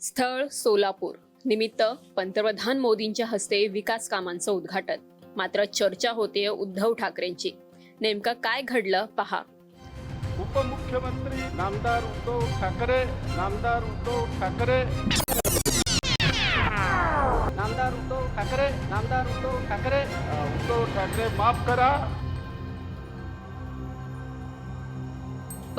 स्थळ सोलापूर. निमित्त पंतप्रधान मोदींच्या हस्ते विकास कामांचं उद्घाटन. मात्र चर्चा होते उद्धव ठाकरेंची. नेमकं काय घडलं पहा. उपमुख्यमंत्री नामदार उद्धव ठाकरे नामदार उद्धव ठाकरे. नामदार उद्धव ठाकरे नामदार उद्धव ठाकरे. उद्धव ठाकरे माफ करा.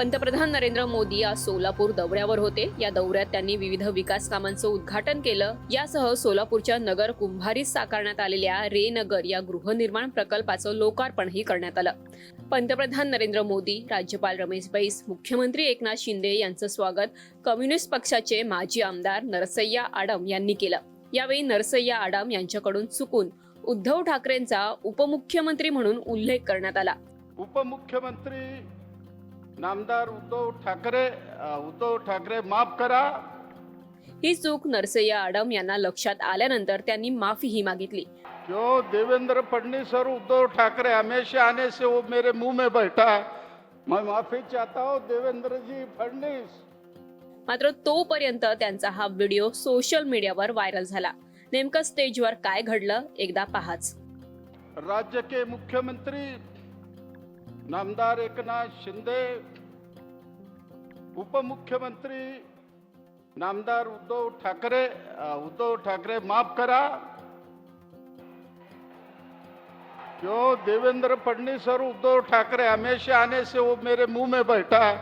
पंतप्रधान नरेंद्र मोदी आज सोलापूर दौऱ्यावर होते. या दौऱ्यात त्यांनी विविध विकास कामांचं उद्घाटन केलं. यासह सोलापूरच्या नगर कुंभारीत साकारण्यात आलेल्या रे नगर या गृहनिर्माण प्रकल्पाचं लोकार्पणही करण्यात आलं. पंतप्रधान नरेंद्र मोदी राज्यपाल रमेश बैस मुख्यमंत्री एकनाथ शिंदे यांचं स्वागत कम्युनिस्ट पक्षाचे माजी आमदार नरसय्या आडम यांनी केलं. यावेळी नरसय्या आडम यांच्याकडून चुकून उद्धव ठाकरेंचा उपमुख्यमंत्री म्हणून उल्लेख करण्यात आला. उपमुख्यमंत्री नामदार उद्धव ठाकरे उद्धव ठाकरे माफ करा. ही चूक नरसय्या आडम यांना लक्षात आल्यानंतर त्यांनी माफीही मागितली. क्यों देवेंद्र फडणवीस और उद्धव ठाकरे हमेशा आने से वो मेरे मुंह में बैठा. है मैं माफी चाहता हूँ देवेंद्र जी फडणवीस. मात्र तोपर्यंत त्यांचा हा व्हिडिओ सोशल मीडियावर व्हायरल झाला. नेमकं स्टेजवर काय घडलं एकदा पहाच. राज्य के मुख्यमंत्री नामदार एकनाथ शिंदे, उपमुख्यमंत्री नामदार उद्धव ठाकरे उद्धव ठाकरे माफ़ करा। क्यों? देवेंद्र फडणवीस और उद्धव ठाकरे हमेशा आने से वो मेरे मुँह में बैठा। है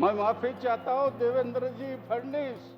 मैं माफ़ी चाहता हूँ, देवेंद्र जी फडणवीस।